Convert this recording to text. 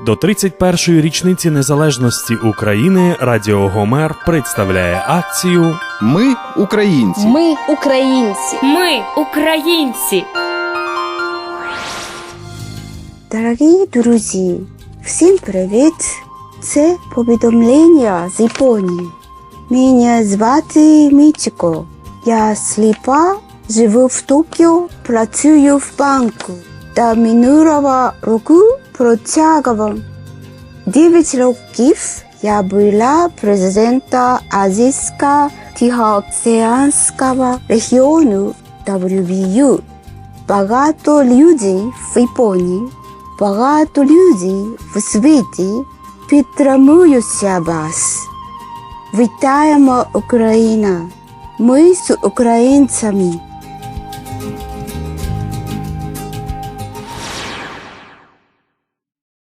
До 31-ї річниці незалежності України Радіо Гомер представляє акцію Ми українці. Ми українці. Ми українці. Дорогі друзі, всім привіт! Це повідомлення з Японії. Мене звати Мічко. Я сліпа, живу в Токіо, працюю в банку. Та минулого року протягом 9 років я була президента Азійського Тихоокеанського регіону WBU. Багато людей в Японії, багато людей в світі підтримуються вас. Вітаємо Україна! Ми з українцями